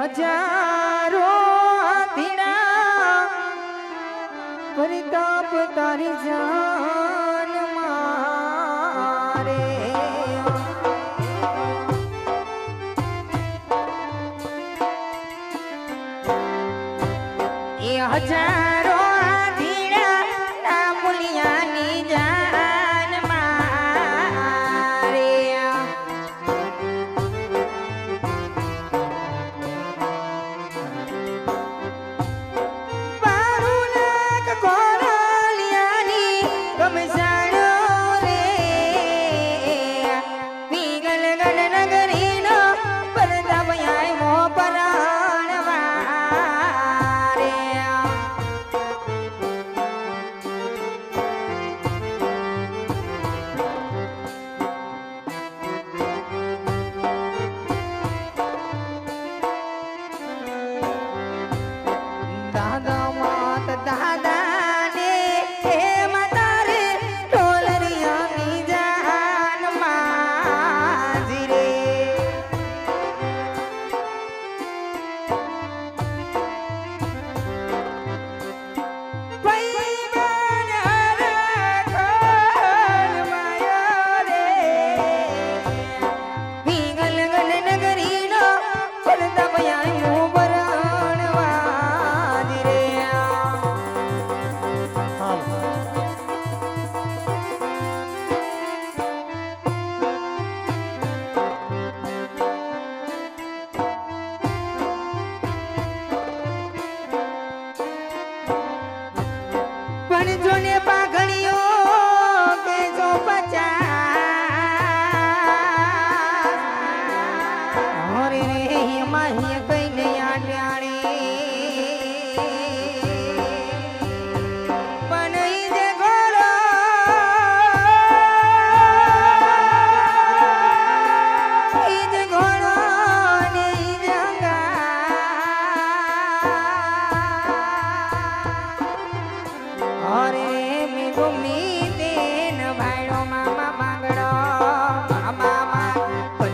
હજારો દીણા પરિતાપ તારી જાન મારે. એ હજાર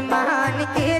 आसमान के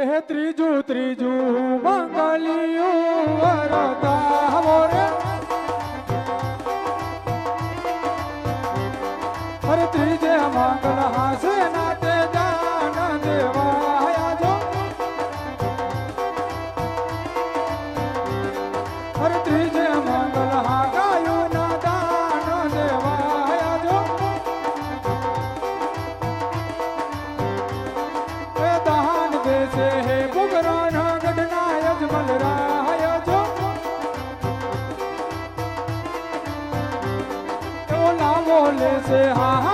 હે ત્રીજું ત્રીજું મંગલિયું વરતા મોરે અરે ત્રીજે મંગળ હાસે નાતે से हाँ